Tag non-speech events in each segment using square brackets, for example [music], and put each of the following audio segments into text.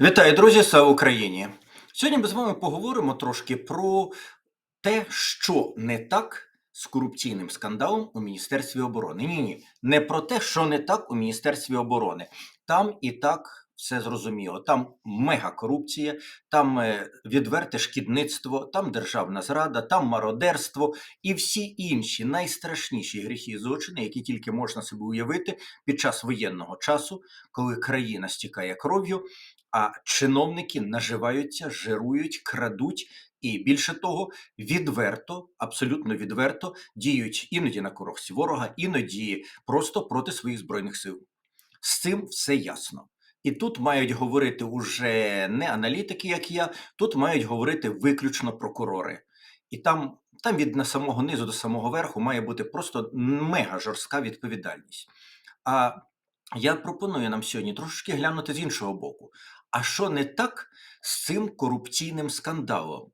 Вітаю, друзі! Слава Україні! Сьогодні ми з вами поговоримо трошки про те, що не так з корупційним скандалом у Міністерстві оборони. Ні, ні, не про те, що не так у Міністерстві оборони. Там і так все зрозуміло. Там мега корупція, там е, відверте шкідництво, там державна зрада, там мародерство і всі інші найстрашніші гріхи і злочини, які тільки можна собі уявити під час воєнного часу, коли країна стікає кров'ю а чиновники наживаються, жирують, крадуть і більше того, відверто, абсолютно відверто діють іноді на коробці ворога, іноді просто проти своїх збройних сил. З цим все ясно. І тут мають говорити уже не аналітики, як я, тут мають говорити виключно прокурори. І там, там від на самого низу до самого верху має бути просто мега жорстка відповідальність. А я пропоную нам сьогодні трошки глянути з іншого боку. А що не так з цим корупційним скандалом?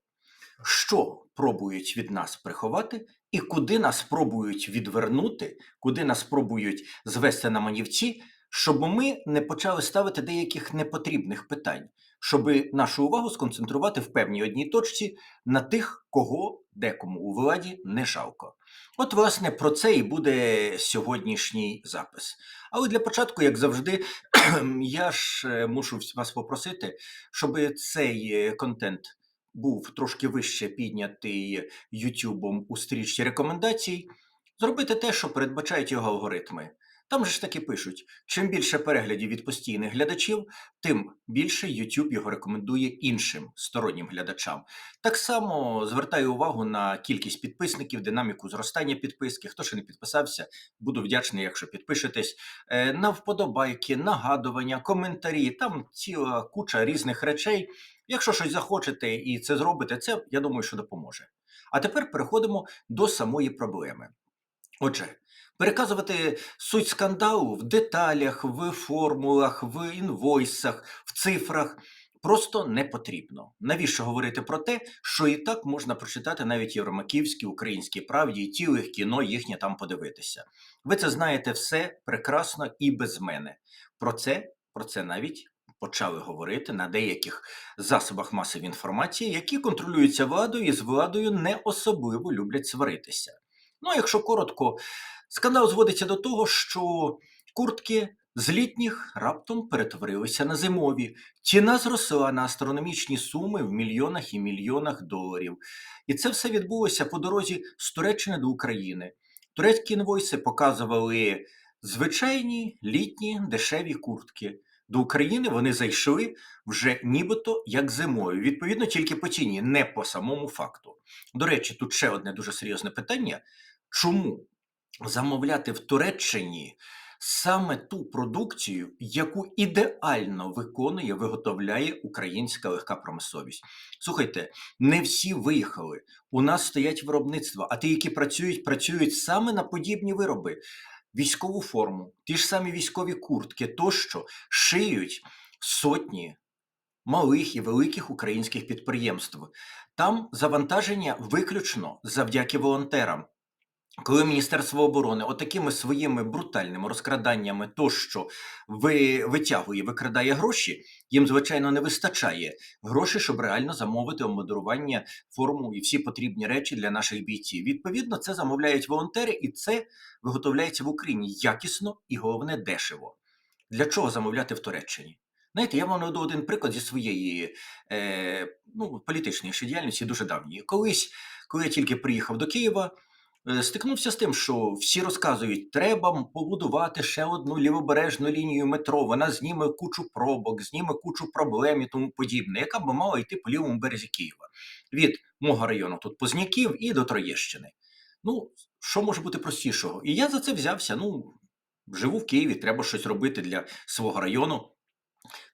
Що пробують від нас приховати, і куди нас пробують відвернути, куди нас пробують звести на манівці, щоб ми не почали ставити деяких непотрібних питань, щоб нашу увагу сконцентрувати в певній одній точці на тих, кого декому у владі не жалко. От, власне, про це і буде сьогоднішній запис. Але для початку, як завжди, я ж е, мушу вас попросити, щоб цей е, контент був трошки вище піднятий Ютубом у стрічці рекомендацій, зробити те, що передбачають його алгоритми. Там же ж таки пишуть: чим більше переглядів від постійних глядачів, тим більше YouTube його рекомендує іншим стороннім глядачам. Так само звертаю увагу на кількість підписників, динаміку зростання підписки. Хто ще не підписався, буду вдячний, якщо підпишетесь. Е, На вподобайки, нагадування, коментарі. Там ціла куча різних речей. Якщо щось захочете і це зробите, це я думаю, що допоможе. А тепер переходимо до самої проблеми. Отже, переказувати суть скандалу в деталях, в формулах, в інвойсах, в цифрах просто не потрібно. Навіщо говорити про те, що і так можна прочитати навіть Євромаківській, українській правді і цілих кіно їхнє там подивитися. Ви це знаєте все прекрасно і без мене. Про це, про це навіть. Почали говорити на деяких засобах масової інформації, які контролюються владою і з владою не особливо люблять сваритися. Ну, а якщо коротко, скандал зводиться до того, що куртки з літніх раптом перетворилися на зимові. Ціна зросла на астрономічні суми в мільйонах і мільйонах доларів. І це все відбулося по дорозі з Туреччини до України. Турецькі інвойси показували звичайні літні дешеві куртки. До України вони зайшли вже нібито як зимою. Відповідно, тільки по ціні, не по самому факту. До речі, тут ще одне дуже серйозне питання: чому замовляти в Туреччині саме ту продукцію, яку ідеально виконує, виготовляє українська легка промисловість? Слухайте, не всі виїхали. У нас стоять виробництва, а ті, які працюють, працюють саме на подібні вироби. Військову форму, ті ж самі військові куртки, тощо шиють сотні малих і великих українських підприємств. Там завантаження виключно завдяки волонтерам. Коли Міністерство оборони отакими своїми брутальними розкраданнями тощо ви, витягує, викрадає гроші, їм, звичайно, не вистачає грошей, щоб реально замовити обмудрування, форму і всі потрібні речі для наших бійців. Відповідно, це замовляють волонтери, і це виготовляється в Україні якісно і головне дешево. Для чого замовляти в Туреччині? Знаєте, я вам наведу один приклад зі своєї е, ну, політичної ще діяльності дуже давньої. Колись, коли я тільки приїхав до Києва, стикнувся з тим, що всі розказують, треба побудувати ще одну лівобережну лінію метро, вона зніме кучу пробок, зніме кучу проблем і тому подібне, яка б мала йти по лівому березі Києва від мого району тут Позняків і до Троєщини. Ну, що може бути простішого? І я за це взявся. Ну, живу в Києві, треба щось робити для свого району.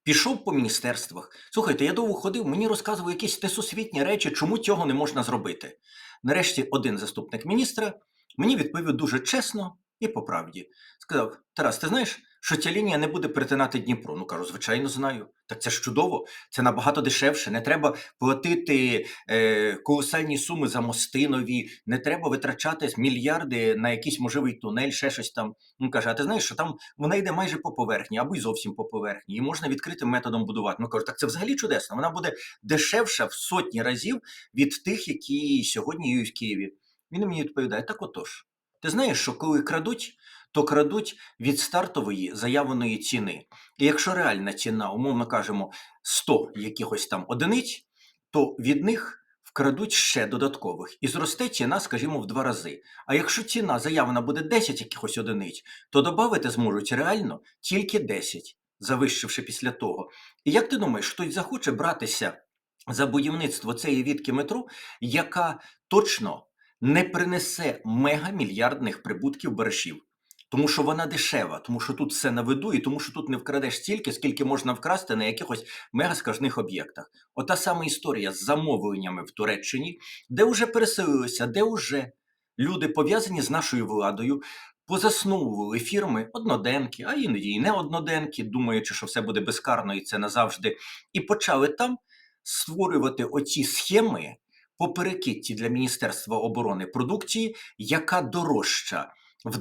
Пішов по міністерствах. Слухайте, я довго ходив, мені розказували якісь несусвітні речі, чому цього не можна зробити. Нарешті один заступник міністра мені відповів дуже чесно і по правді. Сказав: Тарас, ти знаєш, що ця лінія не буде перетинати Дніпро. Ну кажу, звичайно, знаю. Так це ж чудово, це набагато дешевше. Не треба платити е, колосальні суми за мости нові, не треба витрачати мільярди на якийсь можливий тунель, ще щось там. Ну каже, а ти знаєш, що там вона йде майже по поверхні, або й зовсім по поверхні, і можна відкритим методом будувати. Ну кажу, так це взагалі чудесно. Вона буде дешевша в сотні разів від тих, які сьогодні є в Києві. Він мені відповідає: так отож. Ти знаєш, що коли крадуть, то крадуть від стартової заявленої ціни. І якщо реальна ціна, умовно кажемо, 100 якихось там одиниць, то від них вкрадуть ще додаткових. І зросте ціна, скажімо, в два рази. А якщо ціна заявлена буде 10 якихось одиниць, то додати зможуть реально тільки 10, завищивши після того. І як ти думаєш, хтось захоче братися за будівництво цієї відки метро, яка точно не принесе мегамільярдних прибутків баришів. Тому що вона дешева, тому що тут все на виду, і тому що тут не вкрадеш стільки, скільки можна вкрасти на якихось мегаскажних об'єктах. Ота сама історія з замовленнями в Туреччині, де вже переселилися, де вже люди пов'язані з нашою владою, позасновували фірми одноденки, а іноді і не одноденки, думаючи, що все буде безкарно і це назавжди, і почали там створювати оці схеми по перекидці для Міністерства оборони продукції, яка дорожча в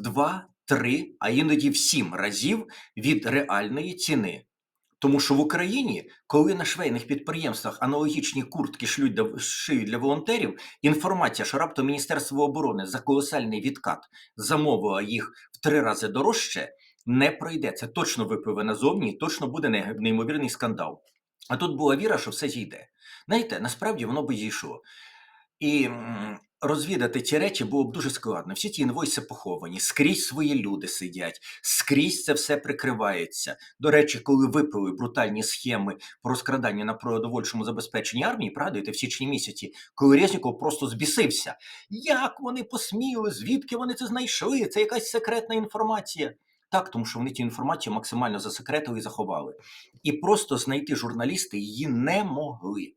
2, 3, а іноді в 7 разів від реальної ціни. Тому що в Україні, коли на швейних підприємствах аналогічні куртки шлють шиють для волонтерів, інформація, що раптом Міністерство оборони за колосальний відкат замовило їх в три рази дорожче, не пройде. Це точно випливе назовні, точно буде неймовірний скандал. А тут була віра, що все зійде. Знаєте, насправді воно би зійшло. І розвідати ці речі було б дуже складно. Всі ті інвойси поховані, скрізь свої люди сидять, скрізь це все прикривається. До речі, коли випили брутальні схеми по розкраданню на продовольчому забезпеченні армії, пригадуєте, в січні місяці, коли Резніков просто збісився. Як вони посміли? Звідки вони це знайшли? Це якась секретна інформація. Так, тому що вони цю інформацію максимально засекретили і заховали. І просто знайти журналісти її не могли.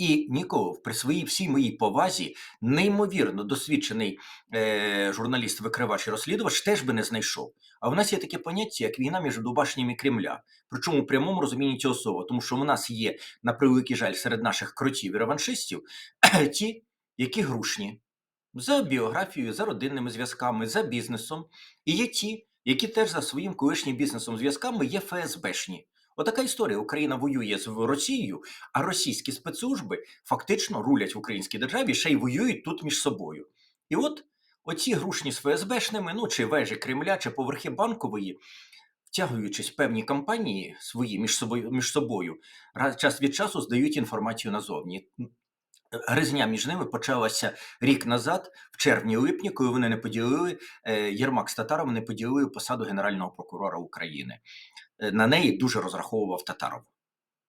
І нікого при своїй всій моїй повазі, неймовірно досвідчений е, журналіст, викривач і розслідувач теж би не знайшов. А в нас є таке поняття, як війна між башнями Кремля. Причому в прямому розумінні цього слова, тому що в нас є, на превеликий жаль, серед наших кротів і реваншистів [clears throat] ті, які грушні за біографією, за родинними зв'язками, за бізнесом. І є ті, які теж за своїм колишнім бізнесом зв'язками є ФСБшні. Отака історія. Україна воює з Росією, а російські спецслужби фактично рулять в українській державі, ще й воюють тут між собою. І от оці грушні з ФСБшними, ну чи вежі Кремля, чи поверхи банкової, втягуючись в певні кампанії свої між собою, між собою, час від часу здають інформацію назовні. Гризня між ними почалася рік назад, в червні-липні, коли вони не поділили е, Єрмак з Татаром не поділили посаду Генерального прокурора України. Е, На неї дуже розраховував Татаров.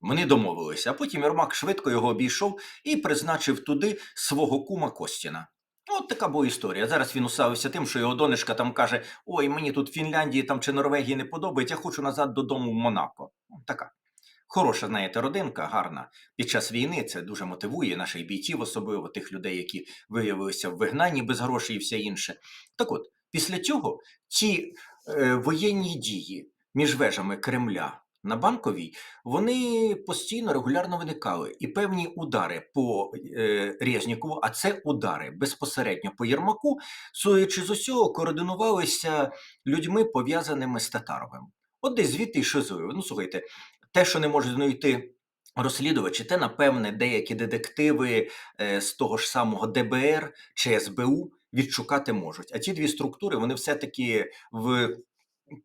Вони домовилися, а потім Єрмак швидко його обійшов і призначив туди свого кума Костіна. От така була історія. Зараз він усавився тим, що його донечка там каже: Ой, мені тут Фінляндії там чи Норвегії не подобається, я хочу назад додому в Монако. Ну, Така. Хороша, знаєте, родинка, гарна. Під час війни це дуже мотивує наших бійців, особливо тих людей, які виявилися в вигнанні без грошей і все інше. Так от, після цього ці е, воєнні дії між вежами Кремля на банковій, вони постійно регулярно виникали. І певні удари по е, Резнікову, а це удари безпосередньо по Єрмаку, судячи з усього, координувалися людьми, пов'язаними з Татаровим. От десь звідти й шизою. Ну, слухайте, те, що не можуть знайти розслідувачі, те, напевне, деякі детективи е, з того ж самого ДБР чи СБУ відшукати можуть. А ці дві структури вони все-таки в,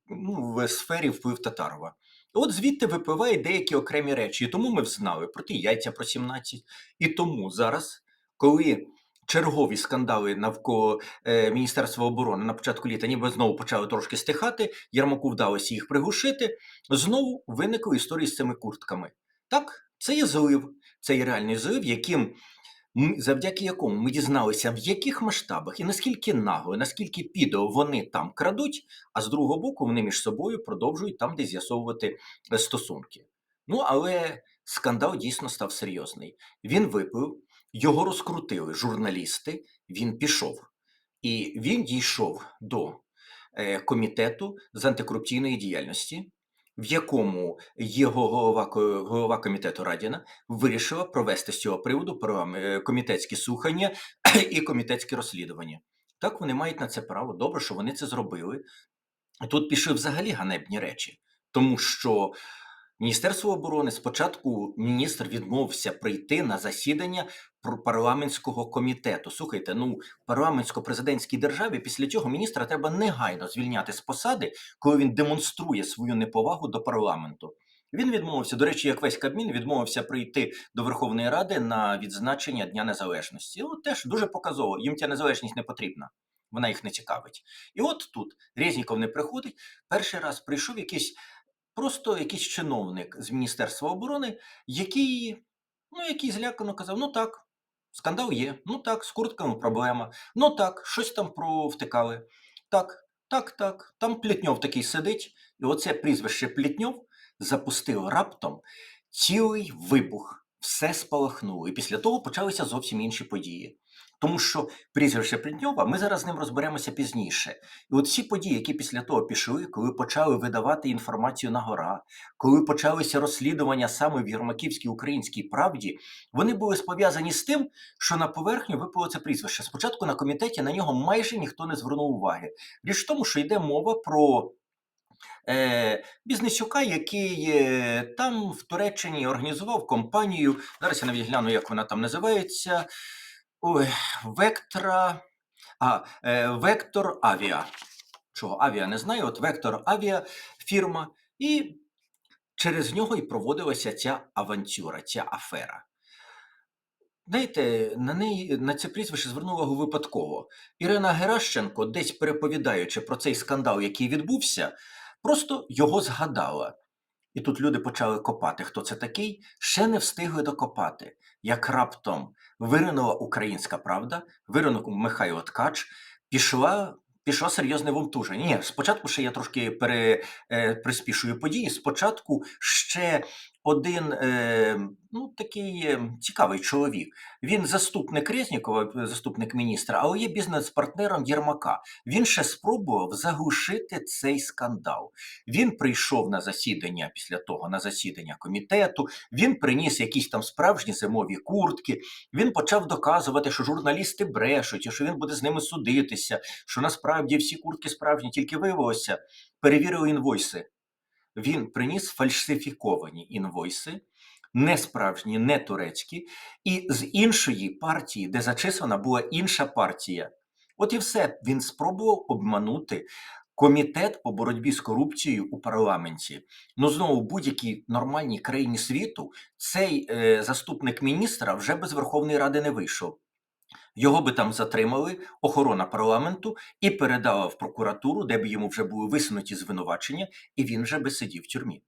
ну, в сфері вплив Татарова. От звідти випливають деякі окремі речі, і тому ми взнали про ті яйця про 17. І тому зараз, коли чергові скандали навколо е, Міністерства оборони на початку літа ніби знову почали трошки стихати, Єрмаку вдалося їх приглушити, знову виникли історії з цими куртками. Так, це є злив, це є реальний злив, яким завдяки якому ми дізналися, в яких масштабах і наскільки нагло, і наскільки підо вони там крадуть, а з другого боку вони між собою продовжують там десь з'ясовувати е, стосунки. Ну, але скандал дійсно став серйозний. Він виплив, його розкрутили журналісти, він пішов. І він дійшов до е, комітету з антикорупційної діяльності, в якому його голова, голова комітету Радіна вирішила провести з цього приводу е, комітетські слухання [clears throat] і комітетські розслідування. Так вони мають на це право. Добре, що вони це зробили. Тут пішли взагалі ганебні речі, тому що Міністерство оборони спочатку міністр відмовився прийти на засідання парламентського комітету. Слухайте, ну парламентсько-президентській державі після цього міністра треба негайно звільняти з посади, коли він демонструє свою неповагу до парламенту. Він відмовився, до речі, як весь Кабмін відмовився прийти до Верховної Ради на відзначення Дня Незалежності. От теж дуже показово. Їм ця незалежність не потрібна. Вона їх не цікавить. І от тут Резніков не приходить. Перший раз прийшов якийсь просто якийсь чиновник з Міністерства оборони, який, ну, який злякано казав: ну так, скандал є, ну так, з куртками проблема, ну так, щось там провтикали. Так, так, так. Там Плітньов такий сидить, і оце прізвище Плітньов запустило раптом цілий вибух. Все спалахнуло. І після того почалися зовсім інші події. Тому що прізвище Плітньова, ми зараз з ним розберемося пізніше. І от ці події, які після того пішли, коли почали видавати інформацію на гора, коли почалися розслідування саме в Єрмаківській українській правді, вони були пов'язані з тим, що на поверхню випало це прізвище. Спочатку на комітеті на нього майже ніхто не звернув уваги. Річ в тому, що йде мова про е, бізнесюка, який е, там в Туреччині організував компанію. Зараз я навіть гляну, як вона там називається. Ой, Вектора. А, е, Вектор Авіа. Чого авіа не знаю, от Вектор Авіа фірма, і через нього і проводилася ця авантюра, ця афера. Знаєте, на неї на це прізвище звернула увагу випадково. Ірина Геращенко, десь переповідаючи про цей скандал, який відбувся, просто його згадала. І тут люди почали копати, хто це такий, ще не встигли докопати. Як раптом виринула українська правда, виринув Михайло Ткач, пішла. Пішло серйозне вовтуження. Ні, спочатку ще я трошки пере, е, приспішую події. Спочатку ще один е, ну, такий е, цікавий чоловік. Він заступник Резнікова, е, заступник міністра, але є бізнес-партнером Єрмака. Він ще спробував заглушити цей скандал. Він прийшов на засідання після того, на засідання комітету. Він приніс якісь там справжні зимові куртки. Він почав доказувати, що журналісти брешуть, і що він буде з ними судитися, що насправді всі куртки справжні, тільки виявилося, перевірили інвойси. Він приніс фальсифіковані інвойси, не справжні, не турецькі, і з іншої партії, де зачислена була інша партія. От і все. Він спробував обманути комітет по боротьбі з корупцією у парламенті. Ну знову в будь-якій нормальній країні світу цей е, заступник міністра вже без Верховної Ради не вийшов. Його би там затримали, охорона парламенту, і передала в прокуратуру, де б йому вже були висунуті звинувачення, і він вже би сидів в тюрмі.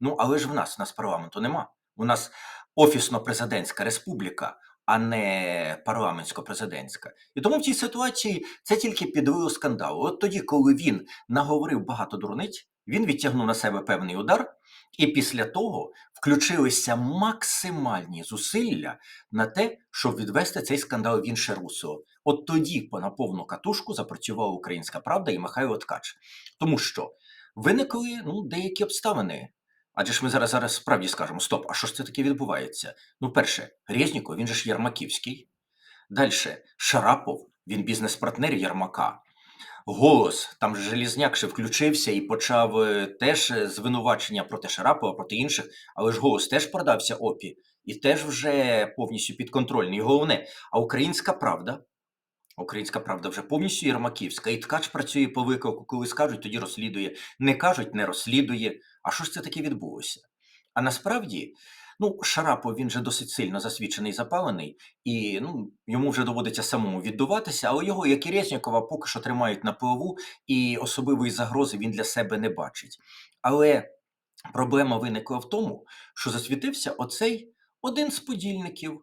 Ну але ж в нас, у нас парламенту нема. У нас офісно-президентська республіка, а не парламентсько-президентська. І тому в цій ситуації це тільки підвило скандалу. От тоді, коли він наговорив багато дурниць, він відтягнув на себе певний удар, і після того включилися максимальні зусилля на те, щоб відвести цей скандал в інше русло. От тоді по на повну катушку запрацювала українська правда і Михайло Ткач. Тому що виникли ну, деякі обставини. Адже ж ми зараз зараз справді скажемо: стоп, а що ж це таке відбувається? Ну, перше, Резніков, він же ж Ярмаківський. Далі Шарапов, він бізнес-партнер Ярмака. Голос, там же Желізняк ще включився і почав е, теж е, звинувачення проти Шарапова, проти інших, але ж голос теж продався опі і теж вже повністю підконтрольний. І головне, а українська правда. Українська правда вже повністю єрмаківська, і ткач працює по виклику, коли скажуть, тоді розслідує. Не кажуть, не розслідує. А що ж це таке відбулося? А насправді, ну, Шарапов він же досить сильно засвідчений, запалений, і ну, йому вже доводиться самому віддуватися, але його, як і Резнікова, поки що тримають на плаву, і особливої загрози він для себе не бачить. Але проблема виникла в тому, що засвітився оцей один з подільників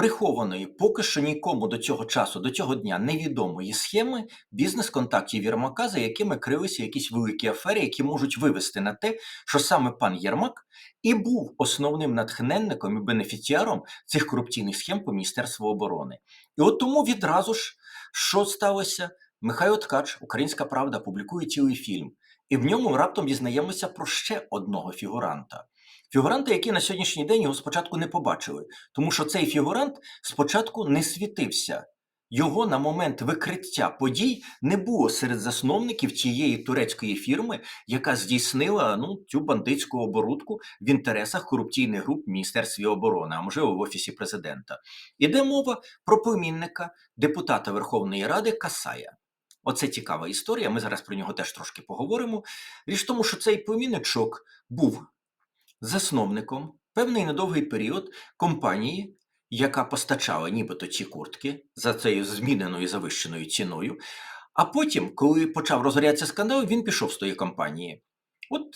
прихованої, поки що нікому до цього часу, до цього дня невідомої схеми бізнес-контактів Єрмака, за якими крилися якісь великі афери, які можуть вивести на те, що саме пан Єрмак і був основним натхненником і бенефіціаром цих корупційних схем по Міністерству оборони. І от тому відразу ж що сталося? Михайло Ткач, Українська Правда, публікує цілий фільм, і в ньому раптом дізнаємося про ще одного фігуранта. Фігуранта, який на сьогоднішній день його спочатку не побачили, тому що цей фігурант спочатку не світився. Його на момент викриття подій не було серед засновників тієї турецької фірми, яка здійснила ну, цю бандитську оборудку в інтересах корупційних груп в Міністерстві оборони, а можливо в Офісі президента. Іде мова про племінника депутата Верховної Ради Касая. Оце цікава історія. Ми зараз про нього теж трошки поговоримо. Річ в тому, що цей племінничок був засновником певний недовгий період компанії, яка постачала нібито ці куртки за цією зміненою завищеною ціною. А потім, коли почав розгорятися скандал, він пішов з тої компанії. От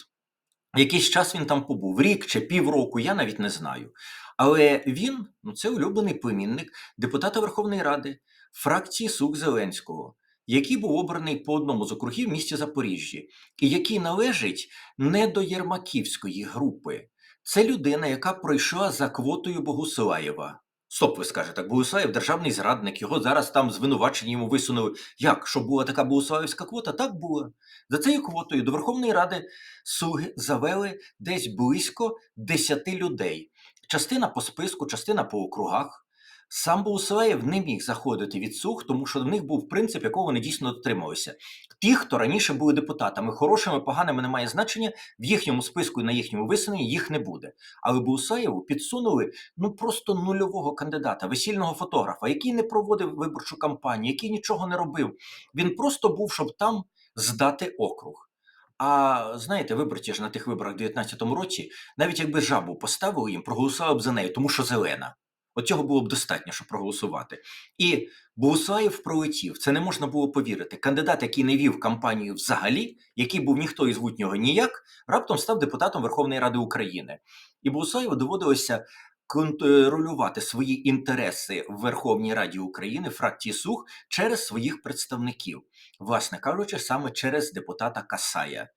якийсь час він там побув, рік чи півроку, я навіть не знаю. Але він, ну це улюблений племінник депутата Верховної Ради, фракції Сук Зеленського, який був обраний по одному з округів місті Запоріжжі, і який належить не до Єрмаківської групи. Це людина, яка пройшла за квотою Богуслаєва. Стоп, ви скажете, Богуслаєв державний зрадник, його зараз там звинувачення йому висунули. Як? Що була така Богуслаївська квота? Так була. За цією квотою до Верховної Ради слуги завели десь близько 10 людей. Частина по списку, частина по округах. Сам Богуслаєв не міг заходити від слуг, тому що в них був принцип, якого вони дійсно дотрималися. Ті, хто раніше були депутатами, хорошими, поганими немає значення, в їхньому списку і на їхньому висуненні їх не буде. Але Бусаєву підсунули ну просто нульового кандидата, весільного фотографа, який не проводив виборчу кампанію, який нічого не робив. Він просто був, щоб там здати округ. А знаєте, виборці ж на тих виборах в 2019 році, навіть якби жабу поставили їм, проголосували б за нею, тому що зелена. От цього було б достатньо, щоб проголосувати. І Богуслаєв пролетів. Це не можна було повірити. Кандидат, який не вів кампанію взагалі, який був ніхто і звуть ніяк, раптом став депутатом Верховної Ради України. І Богуслаєву доводилося контролювати свої інтереси в Верховній Раді України, фракції Сух, через своїх представників, власне кажучи, саме через депутата Касая.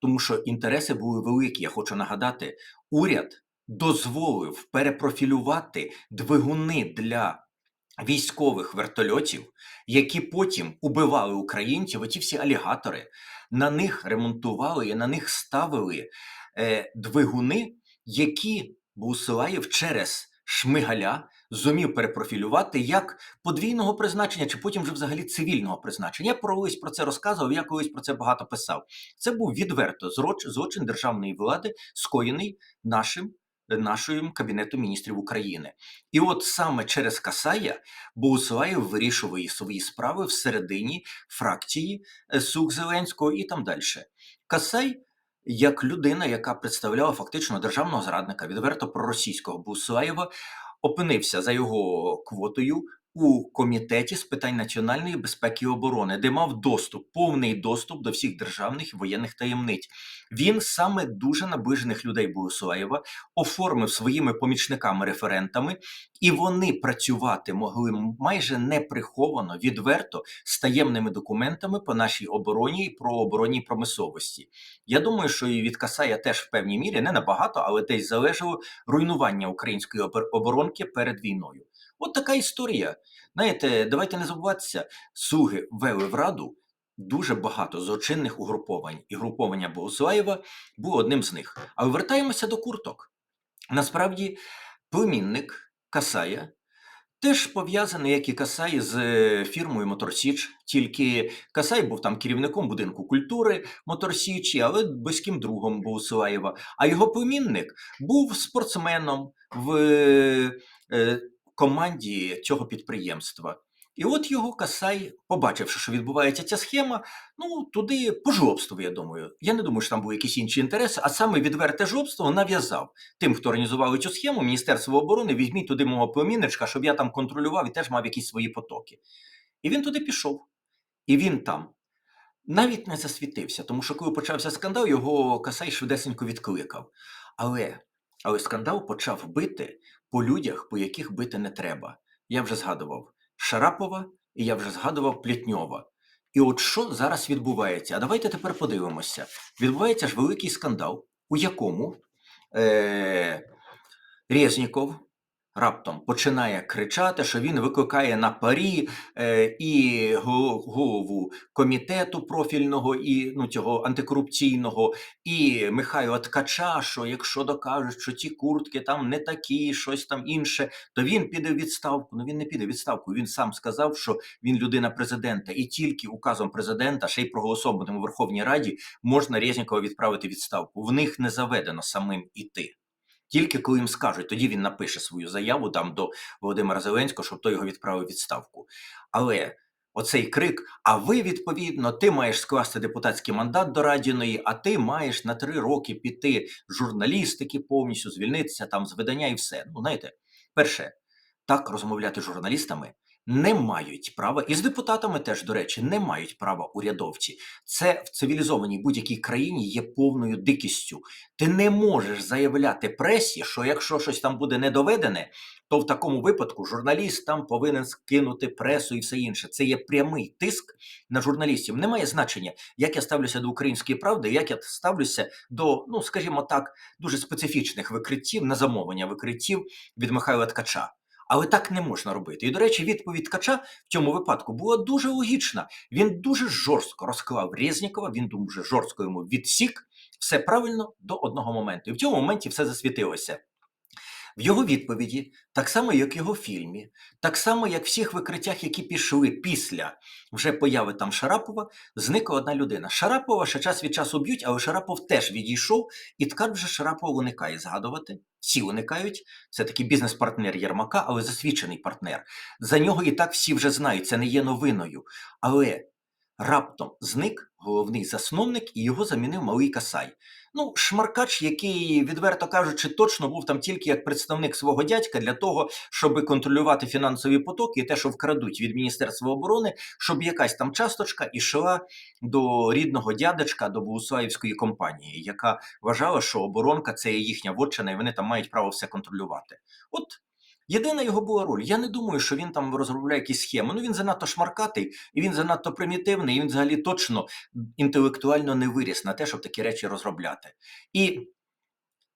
Тому що інтереси були великі. Я хочу нагадати, уряд дозволив перепрофілювати двигуни для військових вертольотів, які потім убивали українців, оті всі алігатори, на них ремонтували і на них ставили е, двигуни, які Бусилаєв через Шмигаля зумів перепрофілювати як подвійного призначення, чи потім вже взагалі цивільного призначення. Я колись про це розказував, я колись про це багато писав. Це був відверто злочин державної влади, скоєний нашим нашим Кабінетом міністрів України. І от саме через Касая Богуслаєв вирішував свої справи всередині фракції е, Сук Зеленського і там далі. Касай, як людина, яка представляла фактично державного зрадника, відверто проросійського Бусаєва, опинився за його квотою у комітеті з питань національної безпеки і оборони, де мав доступ, повний доступ до всіх державних воєнних таємниць. Він саме дуже наближених людей Богуслаєва оформив своїми помічниками-референтами, і вони працювати могли майже неприховано, відверто з таємними документами по нашій обороні і про оборонній промисловості. Я думаю, що і від Касая теж в певній мірі не набагато, але десь залежало руйнування української обор- оборонки перед війною. От така історія. Знаєте, давайте не забуватися, суги вели в раду дуже багато злочинних угруповань, і груповання Богуслаєва було одним з них. Але вертаємося до курток. Насправді, племінник Касая теж пов'язаний, як і Касай, з е, фірмою Моторсіч. Тільки Касай був там керівником будинку культури Моторсічі, але близьким другом Богуслаєва. А його племінник був спортсменом в е, команді цього підприємства. І от його Касай, побачивши, що відбувається ця схема, ну туди по жлобству, я думаю. Я не думаю, що там були якісь інші інтереси, а саме відверте жлобство нав'язав тим, хто організував цю схему, Міністерство оборони, візьміть туди мого племінничка, щоб я там контролював і теж мав якісь свої потоки. І він туди пішов. І він там навіть не засвітився, тому що коли почався скандал, його Касай швидесенько відкликав. Але, але скандал почав бити по людях, по яких бити не треба. Я вже згадував Шарапова і я вже згадував Плітньова. І от що зараз відбувається? А давайте тепер подивимося. Відбувається ж великий скандал, у якому е- Резніков, раптом починає кричати, що він викликає на парі е, і голову комітету профільного і ну цього антикорупційного, і Михайла Ткача, що якщо докажуть, що ті куртки там не такі, щось там інше, то він піде в відставку. Ну він не піде в відставку. Він сам сказав, що він людина президента, і тільки указом президента, ще й проголосованим у Верховній Раді, можна Резнікова відправити відставку. В них не заведено самим іти. Тільки коли їм скажуть, тоді він напише свою заяву там до Володимира Зеленського, щоб той його відправив відставку. Але оцей крик: а ви, відповідно, ти маєш скласти депутатський мандат до Радіної, а ти маєш на три роки піти журналістики повністю, звільнитися там з видання і все. Ну, знаєте, перше, так розмовляти з журналістами не мають права, і з депутатами теж, до речі, не мають права урядовці. Це в цивілізованій будь-якій країні є повною дикістю. Ти не можеш заявляти пресі, що якщо щось там буде недоведене, то в такому випадку журналіст там повинен скинути пресу і все інше. Це є прямий тиск на журналістів. Немає значення, як я ставлюся до української правди, як я ставлюся до, ну скажімо так, дуже специфічних викриттів на замовлення викриттів від Михайла Ткача. Але так не можна робити. І, до речі, відповідь Ткача в цьому випадку була дуже логічна. Він дуже жорстко розклав Резнікова, він дуже жорстко йому відсік все правильно до одного моменту. І в цьому моменті все засвітилося. В його відповіді, так само як в його фільмі, так само як в всіх викриттях, які пішли після вже появи там Шарапова, зникла одна людина. Шарапова ще час від часу б'ють, але Шарапов теж відійшов, і ткач вже Шарапова уникає згадувати. Всі уникають. Це такий бізнес-партнер Єрмака, але засвідчений партнер. За нього і так всі вже знають, це не є новиною. Але раптом зник головний засновник і його замінив малий Касай. Ну, шмаркач, який, відверто кажучи, точно був там тільки як представник свого дядька для того, щоб контролювати фінансові потоки і те, що вкрадуть від Міністерства оборони, щоб якась там часточка ішла до рідного дядечка, до Богуславівської компанії, яка вважала, що оборонка це їхня вотчина, і вони там мають право все контролювати. От Єдина його була роль. Я не думаю, що він там розробляє якісь схеми. Ну він занадто шмаркатий, і він занадто примітивний, і він взагалі точно інтелектуально не виріс на те, щоб такі речі розробляти. І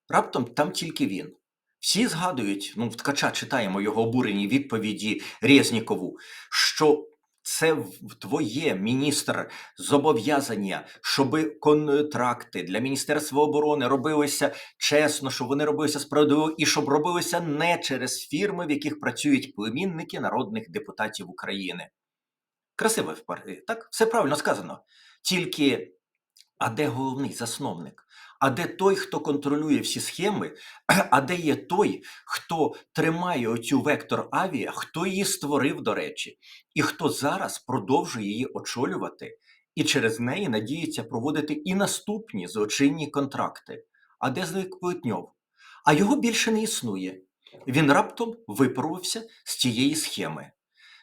раптом там тільки він. Всі згадують, ну, в ткача читаємо його обурені відповіді Резнікову, що це твоє міністр зобов'язання, щоб контракти для Міністерства оборони робилися чесно, щоб вони робилися справедливо і щоб робилися не через фірми, в яких працюють племінники народних депутатів України. Красиво, так? Все правильно сказано. Тільки, а де головний засновник? А де той, хто контролює всі схеми? [clears throat] А де є той, хто тримає оцю вектор авіа, хто її створив, до речі, і хто зараз продовжує її очолювати, і через неї надіється проводити і наступні злочинні контракти? А де зник Плетньов? А його більше не існує. Він раптом випарувався з цієї схеми.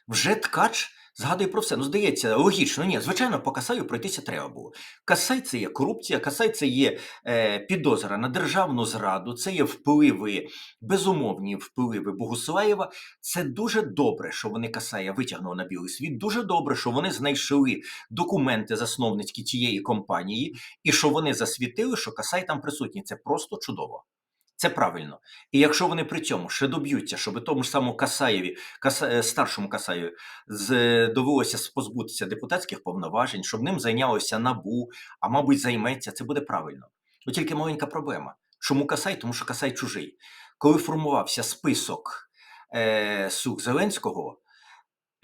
Вже ткач згадує про все. Ну, здається, логічно, ні, звичайно, по Касаю пройтися треба було. Касай це є корупція, Касай це є е, підозра на державну зраду, це є впливи, безумовні впливи Богуслаєва. Це дуже добре, що вони Касая витягнули на білий світ. Дуже добре, що вони знайшли документи засновницькі цієї компанії, і що вони засвітили, що Касай там присутній. Це просто чудово. Це правильно. І якщо вони при цьому ще доб'ються, щоб тому ж самому Касаєві, Каса, е, старшому Касаєві, з, довелося позбутися депутатських повноважень, щоб ним зайнялося набу, а мабуть, займеться, це буде правильно. Ну тільки маленька проблема. Чому Касай? Тому що Касай чужий. Коли формувався список е, сух Зеленського, е,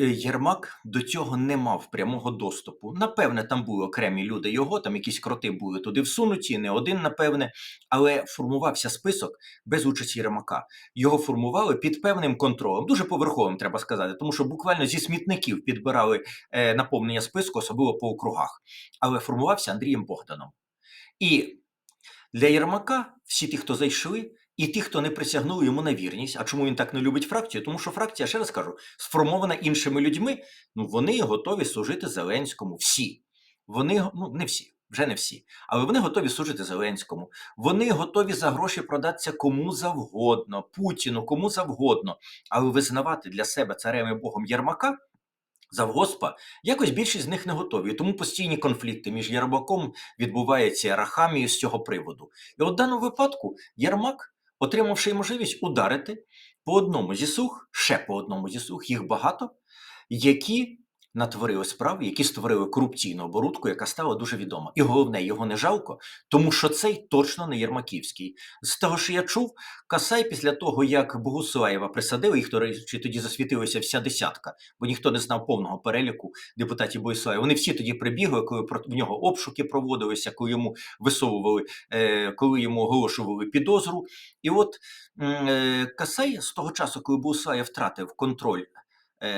Єрмак до цього не мав прямого доступу. Напевне, там були окремі люди його, там якісь кроти були туди всунуті, не один, напевне, але формувався список без участі Єрмака. Його формували під певним контролем, дуже поверховим, треба сказати, тому що буквально зі смітників підбирали е, наповнення списку, особливо по округах. Але формувався Андрієм Богданом. І для Єрмака всі ті, хто зайшли, і ті, хто не присягнули йому на вірність. А чому він так не любить фракцію? Тому що фракція, ще раз кажу, сформована іншими людьми. Ну вони готові служити Зеленському. Всі. Вони ну не всі, вже не всі, але вони готові служити Зеленському. Вони готові за гроші продатися кому завгодно, Путіну, кому завгодно. Але визнавати для себе царем і Богом Єрмака. Завгоспа, якось більшість з них не готові, тому постійні конфлікти між Єрмаком відбуваються Рахамією з цього приводу. І от в даному випадку Єрмак отримавши можливість ударити по одному зі сух, ще по одному зі сух, їх багато, які натворили справи, які створили корупційну оборудку, яка стала дуже відома. І головне, його не жалко, тому що цей точно не Єрмаківський. З того, що я чув, Касай після того, як Богуслаєва присадили, їх, до речі, тоді засвітилася вся десятка, бо ніхто не знав повного переліку депутатів Богуслаєва. Вони всі тоді прибігли, коли в нього обшуки проводилися, коли йому висовували, е, коли йому оголошували підозру. І от е, Касай з того часу, коли Богуслаєв втратив контроль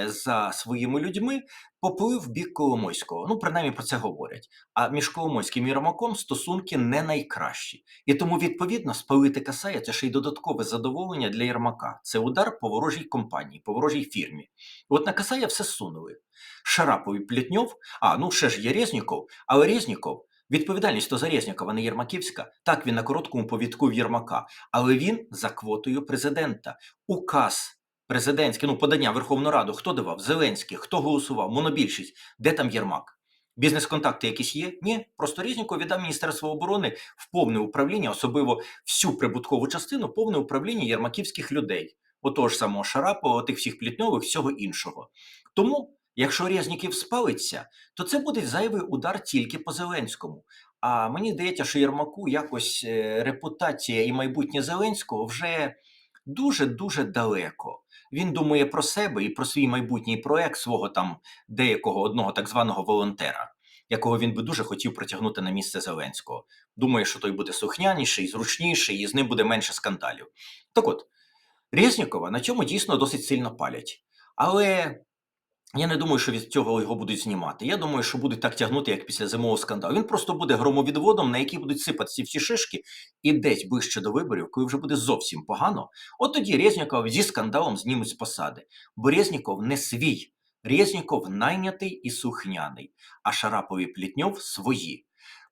за своїми людьми, поплив в бік Коломойського. Ну, принаймні про це говорять. А між Коломойським і Єрмаком стосунки не найкращі. І тому, відповідно, спалити Касая це ще й додаткове задоволення для Єрмака. Це удар по ворожій компанії, по ворожій фірмі. От на Касая все сунули. Шарапов і Плетньов, а ну ще ж є Резніков, але Резніков. Відповідальність то за Резнікова, не Єрмаківська. Так, він на короткому повідку в Єрмака, але він за квотою президента. Указ президентський, ну подання Верховну Раду, хто давав? Зеленський, хто голосував? Монобільшість. Де там Єрмак? Бізнес-контакти якісь є? Ні, просто Резніков віддав Міністерство оборони в повне управління, особливо всю прибуткову частину, повне управління єрмаківських людей. Отож самого Шарапова, тих всіх плітньових, всього іншого. Тому, якщо Резніків спалиться, то це буде зайвий удар тільки по Зеленському. А мені здається, що Єрмаку якось е, репутація і майбутнє Зеленського вже дуже-дуже далеко. Він думає про себе і про свій майбутній проект свого там деякого одного так званого волонтера, якого він би дуже хотів притягнути на місце Зеленського. Думає, що той буде сухняніший, зручніший, і з ним буде менше скандалів. Так от, Резнікова на цьому дійсно досить сильно палять. Але я не думаю, що від цього його будуть знімати. Я думаю, що будуть так тягнути, як після зимового скандалу. Він просто буде громовідводом, на який будуть сипатися всі шишки, і десь ближче до виборів, коли вже буде зовсім погано. От тоді Резнікова зі скандалом знімуть з посади. Бо Резніков не свій. Резніков найнятий і сухняний, а Шарапов і Плітньов свої.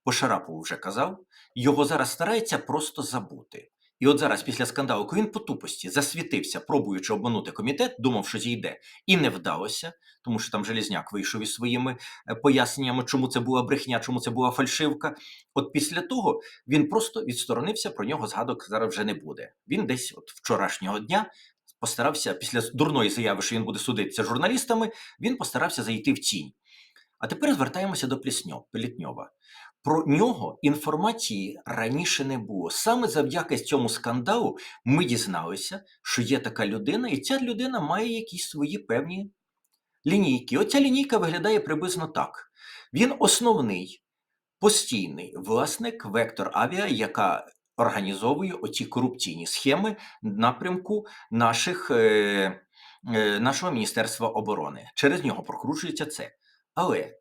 По Шарапову вже казав, його зараз стараються просто забути. І от зараз, після скандалу, коли він по тупості засвітився, пробуючи обманути комітет, думав, що зійде, і не вдалося, тому що там Желізняк вийшов із своїми е, поясненнями, чому це була брехня, чому це була фальшивка. От після того він просто відсторонився, про нього згадок зараз вже не буде. Він десь от вчорашнього дня постарався, після дурної заяви, що він буде судитися з журналістами, він постарався зайти в тінь. А тепер звертаємося до Плісньо- Плітньова. Про нього інформації раніше не було. Саме завдяки цьому скандалу ми дізналися, що є така людина, і ця людина має якісь свої певні лінійки. Оця лінійка виглядає приблизно так: він основний постійний власник Вектор Авіа, яка організовує оці корупційні схеми напрямку наших, е, е, нашого Міністерства оборони. Через нього прокручується це. Але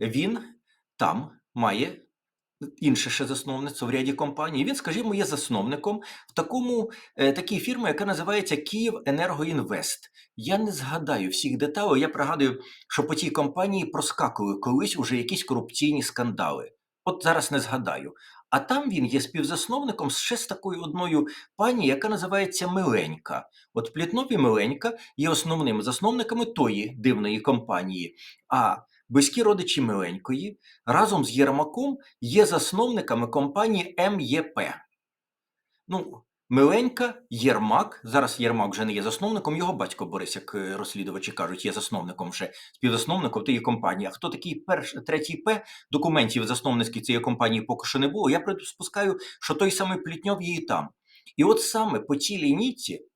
він там має інше ще засновництво в ряді компаній. Він, скажімо, є засновником в такому, е, такій фірмі, яка називається Київ Енергоінвест. Я не згадаю всіх деталей. Я пригадую, що по цій компанії проскакували колись уже якісь корупційні скандали. От зараз не згадаю. А там він є співзасновником ще з такою одною пані, яка називається Миленька. От Плітнов Миленька є основними засновниками тої дивної компанії. А близькі родичі Миленької разом з Єрмаком є засновниками компанії МЄП. Ну, Миленька, Єрмак. Зараз Єрмак вже не є засновником, його батько Борис, як е, розслідувачі кажуть, є засновником вже співзасновником тієї компанії. А хто такий перш, третій П? Документів засновницьких цієї компанії поки що не було. Я припускаю, що той самий Плітньов і там. І от саме по цій лінійці.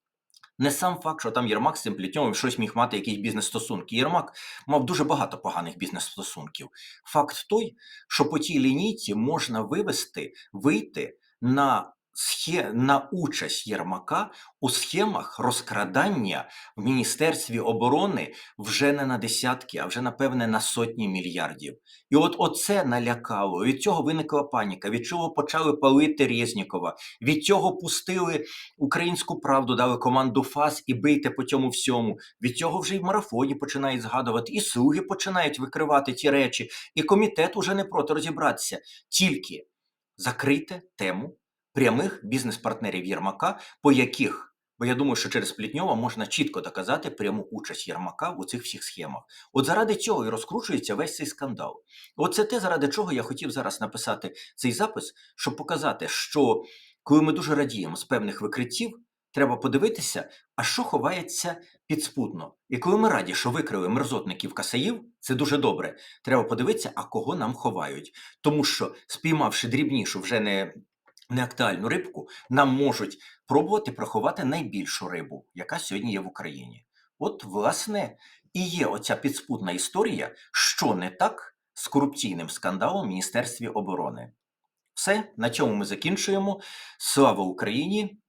Не сам факт, що там Єрмак з цим Плітньовим щось міг мати якісь бізнес-стосунки. Єрмак мав дуже багато поганих бізнес-стосунків. Факт той, що по тій лінійці можна вивести, вийти на. На участь Єрмака у схемах розкрадання в Міністерстві оборони вже не на десятки, а вже напевне на сотні мільярдів. І от оце налякало. Від цього виникла паніка, від чого почали палити Резнікова, від цього пустили українську правду, дали команду ФАС і бийте по цьому всьому. Від цього вже і в марафоні починають згадувати, і слуги починають викривати ті речі, і комітет уже не проти розібратися. Тільки закрийте тему прямих бізнес-партнерів Єрмака, по яких, бо я думаю, що через Плітньова можна чітко доказати пряму участь Єрмака у цих всіх схемах. От заради цього і розкручується весь цей скандал. От це те, заради чого я хотів зараз написати цей запис, щоб показати, що коли ми дуже радіємо з певних викриттів, треба подивитися, а що ховається підспутно. І коли ми раді, що викрили мерзотників касаїв, це дуже добре. Треба подивитися, а кого нам ховають. Тому що, спіймавши дрібнішу, вже не, не актуальну рибку, нам можуть пробувати приховати найбільшу рибу, яка сьогодні є в Україні. От, власне, і є оця підспутна історія, що не так з корупційним скандалом в Міністерстві оборони. Все, на цьому ми закінчуємо. Слава Україні!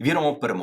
Віримо в перемогу!